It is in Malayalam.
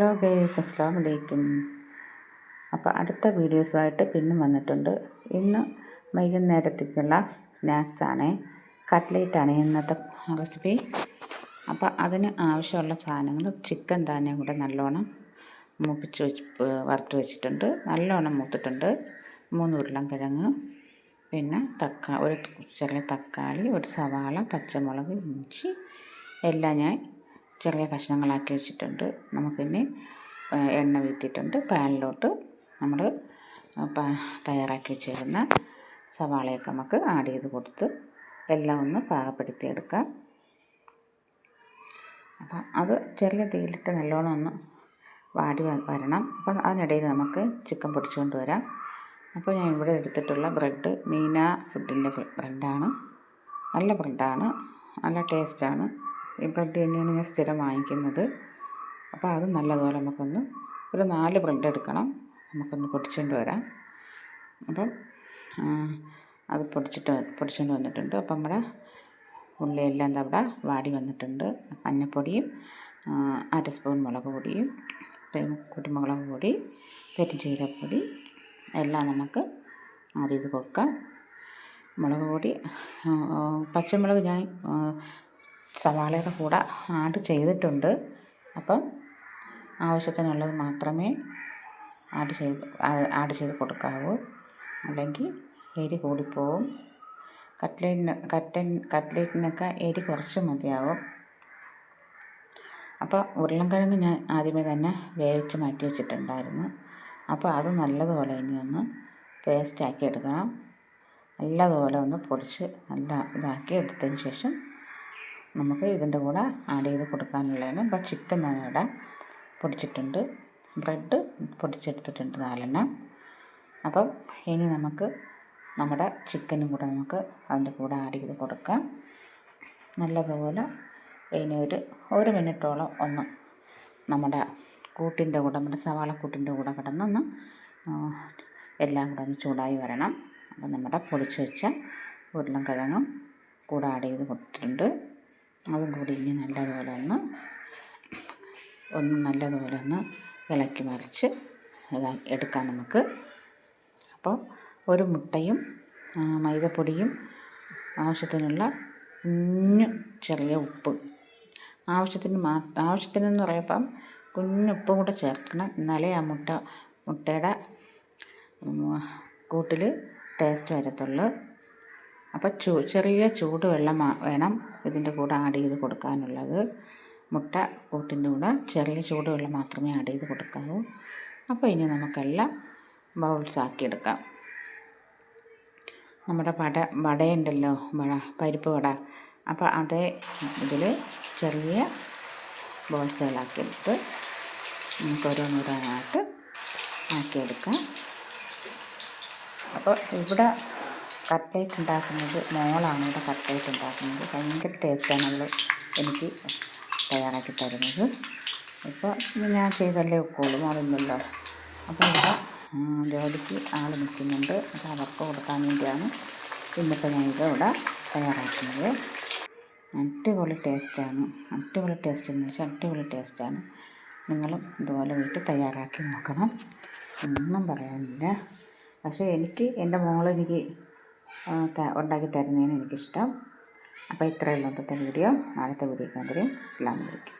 ഹലോ ഗേസ് അസ്സാം വലൈക്കും അപ്പോൾ അടുത്ത വീഡിയോസുമായിട്ട് പിന്നെ വന്നിട്ടുണ്ട്. ഇന്ന് വൈകുന്നേരത്തേക്കുള്ള സ്നാക്സാണ്. കട്ട്ലേറ്റാണ് ഇന്നത്തെ റെസിപ്പി. അപ്പോൾ അതിന് ആവശ്യമുള്ള സാധനങ്ങൾ ചിക്കൻ തന്നെ കൂടെ നല്ലോണം മൂപ്പിച്ച് വെച്ച് വറുത്ത് വെച്ചിട്ടുണ്ട്. നല്ലോണം മൂത്തിട്ടുണ്ട്. മൂന്ന് ഉരുളൻകിഴങ്ങ് പിന്നെ തക്കാ ഒരു ചെറിയ തക്കാളി ഒരു സവാള പച്ചമുളക് ഇഞ്ചി എല്ലാം ഞാൻ ചെറിയ കഷ്ണങ്ങളാക്കി വെച്ചിട്ടുണ്ട്. നമുക്കിനി എണ്ണ വീത്തിയിട്ടുണ്ട്. പാനിലോട്ട് നമ്മൾ തയ്യാറാക്കി വെച്ചിരുന്ന സവാളയൊക്കെ നമുക്ക് ആഡ് ചെയ്ത് കൊടുത്ത് എല്ലാം ഒന്ന് പാകപ്പെടുത്തിയെടുക്കാം. അപ്പം അത് ചെറിയ തീയിലിട്ട് നല്ലോണം ഒന്ന് വാടി വരണം. അപ്പം അതിനിടയിൽ നമുക്ക് ചിക്കൻ പൊടിച്ചുകൊണ്ട് വരാം. അപ്പോൾ ഞാൻ ഇവിടെ എടുത്തിട്ടുള്ള ബ്രെഡ് മീന ഫുഡിന്റെ ബ്രെഡാണ്. നല്ല ബ്രെഡാണ്. നല്ല ടേസ്റ്റാണ്. ബ്രെഡ് തന്നെയാണ് ഞാൻ സ്ഥിരം വാങ്ങിക്കുന്നത്. അപ്പോൾ അത് നല്ലതുപോലെ നമുക്കൊന്ന് ഒരു നാല് ബ്രെഡ് എടുക്കണം. നമുക്കൊന്ന് പൊടിച്ചുകൊണ്ട് വരാം. അപ്പം അത് പൊടിച്ചിട്ട് പൊടിച്ചുകൊണ്ട് വന്നിട്ടുണ്ട്. അപ്പം നമ്മുടെ ഉള്ളിയെല്ലാം അവിടെ വാടി വന്നിട്ടുണ്ട്. മഞ്ഞപ്പൊടിയും അര സ്പൂൺ മുളക് പൊടിയും കുരുമുളക് പൊടി പെരിഞ്ചീരപ്പൊടി എല്ലാം നമുക്ക് ആഡ് ചെയ്ത് കൊടുക്കാം. മുളക് പൊടി പച്ചമുളക് ഞാൻ സവാളയുടെ കൂടെ ആഡ് ചെയ്തിട്ടുണ്ട്. അപ്പം ആവശ്യത്തിനുള്ളത് മാത്രമേ ആഡ് ചെയ്ത് ആഡ് ചെയ്ത് കൊടുക്കാവൂ. അല്ലെങ്കിൽ എരി കൂടിപ്പോവും. കട്ട്ലേറ്റിന് കട്ടൻ കട്ട്ലേറ്റിനൊക്കെ എരി കുറച്ച് മതിയാവും. അപ്പോൾ ഉരുളൻകിഴങ്ങ് ഞാൻ ആദ്യമേ തന്നെ വേവിച്ച് മാറ്റി വെച്ചിട്ടുണ്ടായിരുന്നു. അപ്പോൾ അത് നല്ലതുപോലെ ഇനി ഒന്ന് പേസ്റ്റാക്കി എടുക്കണം. നല്ലതുപോലെ ഒന്ന് പൊടിച്ച് നല്ല ഇതാക്കി എടുത്തതിന് ശേഷം നമുക്ക് ഇതിന്റെ കൂടെ ആഡ് ചെയ്ത് കൊടുക്കാനുള്ളതാണ്. ഇപ്പോൾ ചിക്കൻ ഞാനിവിടെ പൊടിച്ചിട്ടുണ്ട്. ബ്രെഡ് പൊടിച്ചെടുത്തിട്ടുണ്ട് നാലെണ്ണം. അപ്പം ഇനി നമുക്ക് നമ്മുടെ ചിക്കനും കൂടെ നമുക്ക് അതിന്റെ കൂടെ ആഡ് ചെയ്ത് കൊടുക്കാം. നല്ലതുപോലെ ഇനി ഒരു ഒരു മിനിറ്റോളം ഒന്ന് നമ്മുടെ കൂട്ടിന്റെ കൂടെ നമ്മുടെ സവാള കൂട്ടിന്റെ കൂടെ കിടന്നൊന്ന് എല്ലാം കൂടെ ഒന്ന് ചൂടായി വരണം. അപ്പം നമ്മുടെ പൊടിച്ച് വെച്ച ഉരുളൻകിഴങ്ങും കൂടെ ആഡ് ചെയ്ത് കൊടുത്തിട്ടുണ്ട്. അതും കൂടി ഇനി നല്ലതുപോലെ ഒന്ന് ഒന്ന് നല്ലതുപോലെ ഒന്ന് ഇളക്കി മറിച്ച് എടുക്കാം നമുക്ക്. അപ്പോൾ ഒരു മുട്ടയും മൈദപ്പൊടിയും ആവശ്യത്തിനുള്ള കുഞ്ഞു ചെറിയ ഉപ്പ്. ആവശ്യത്തിന് മാ ആവശ്യത്തിനെന്ന് പറയുമ്പം കുഞ്ഞുപ്പും കൂടെ ചേർക്കണം. എന്നാലേ ആ മുട്ട മുട്ടയുടെ കൂട്ടിൽ ടേസ്റ്റ് വരത്തുള്ളൂ. അപ്പോൾ ചൂ ചെറിയ ചൂടുവെള്ളം വേണം ഇതിന്റെ കൂടെ ആഡ് ചെയ്ത് കൊടുക്കാനുള്ളത്. മുട്ട കൂട്ടിന്റെ കൂടെ ചെറിയ ചൂടുവെള്ളം മാത്രമേ ആഡ് ചെയ്ത് കൊടുക്കാവൂ. അപ്പോൾ ഇനി നമുക്കെല്ലാം ബൗൾസ് ആക്കിയെടുക്കാം നമ്മുടെ വട വടയുണ്ടല്ലോ വട പരിപ്പ് വട. അപ്പോൾ അതേ ഇതിൽ ചെറിയ ബോൾസുകളാക്കിയെടുത്ത് നമുക്ക് ഓരോന്നോരോന്നായിട്ട് ആക്കിയെടുക്കാം. അപ്പോൾ ഇവിടെ കട്ട്ലേറ്റ് ഉണ്ടാക്കുന്നത് മോളാണ് ഇവിടെ കട്ട്ലേറ്റ് ഉണ്ടാക്കുന്നത്. ഭയങ്കര ടേസ്റ്റാണ് അവൾ എനിക്ക് തയ്യാറാക്കി തരുന്നത്. ഇപ്പോൾ ഞാൻ ചെയ്തല്ലേ ഒക്കുള്ളൂ മോളൊന്നുമല്ലോ അപ്പോൾ ഇവിടെ ജോലിക്ക് ആൾ നിൽക്കുന്നുണ്ട്. അത് അവർക്ക് കൊടുക്കാൻ വേണ്ടിയാണ് ഇന്നിപ്പോൾ ഞാൻ ഇത് ഇവിടെ തയ്യാറാക്കുന്നത്. അടിപൊളി ടേസ്റ്റാണ് അടിപൊളി ടേസ്റ്റ് എന്ന് വെച്ചാൽ അടിപൊളി ടേസ്റ്റാണ് നിങ്ങളും ഇതുപോലെ വീട്ടിൽ തയ്യാറാക്കി നോക്കണം. ഒന്നും പറയാനില്ല. പക്ഷേ എനിക്ക് എന്റെ മോളെനിക്ക് ഉണ്ടാക്കി തരുന്നതിന് എനിക്കിഷ്ടം. അപ്പോൾ ഇത്രയുള്ള ഇന്നത്തെ വീഡിയോ. നാളത്തെ വീഡിയോ കണ്ടുവരും അസ്സാം വലൈക്കും